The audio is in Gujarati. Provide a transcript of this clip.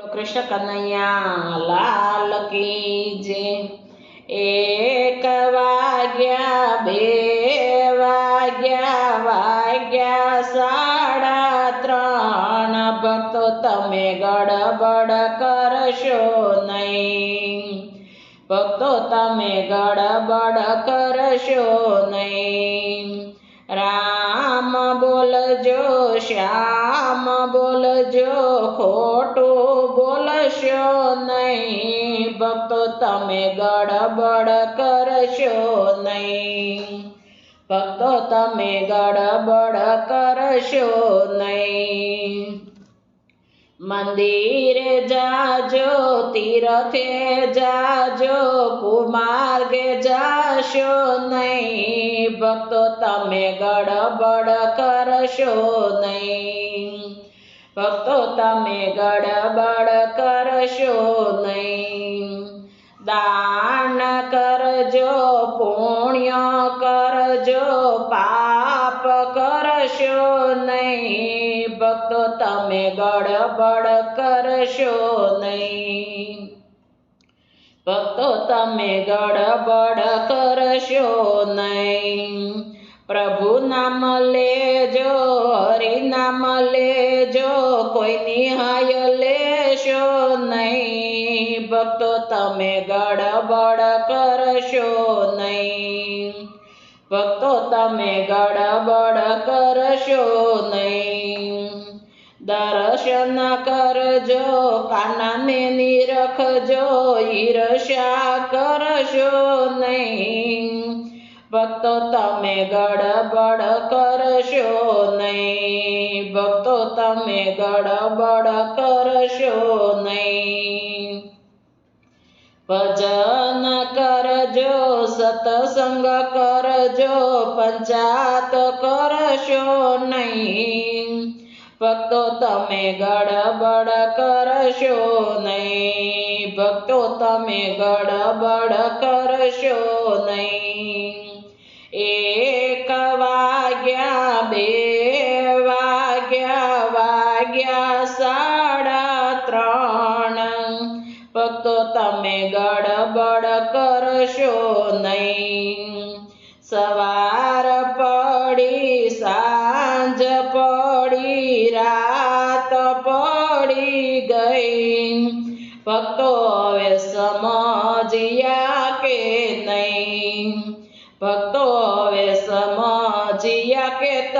કૃષ્ણ કનૈયા લાલ કી જે એક વાગ્યા, બે વાગ્યા વાગ્યા સાડા ત્રણ. ભક્તો તમે ગડબડ કરશો નહીં. ભક્તો તમે ગડબડ કરશો નહીં. રામ બોલજો શ્યામ બોલજો ખોટું બોલશો નહીં. ભક્તો તમે ગડબડ કરશો નહીં. ભક્તો તમે ગડબડ કરશો નહીં. મંદિરે જાજો, તીરથે જાજો કુમાર્ગે જાશો નહીં. ભક્તો તમે ગડબડ કરશો નહીં. ભક્તો તમે ગડબડ કરશો નહીં. દાન કરજો, પુણ્ય કરજો, પાપ કરશો નહીં. ભક્તો તમે ગડબડ કરશો નહીં. ભક્તો તમે ગડબડ કરશો નહીં. પ્રભુ નામ લેજો, હરિ નામ લેજો, કોઈ નિહાય લેશો નહીં. ભક્તો તમે ગડબડ કરશો નહીં. ભક્તો તમે ગડબડ કરશો નહીં. દર્શન કરજો, કાનાને નિરખજો, ઈર્ષ્યા કરશો નહીં. ભક્તો તમે ગડબડ કરશો નહીં. ભક્તો તમે ગડબડ કરશો નહીં. ભજન સત્સંગ કરજો, પંચાત કરશો નહીં. ભક્તો તમે ગડબડ કરશો નહીં. ભક્તો તમે ગડબડ કરશો નહીં. એક વાગ્યા, બે વાગ્યા વાગ્યા સાડા ત્રણ. તમે ગડબડ કરશો નહીં. સવાર પડી, સાંજ પડી, રાત પડી ગઈ. ભક્તો હવે સમજ્યા કે નહીં? ભક્તો હવે સમજ્યા કે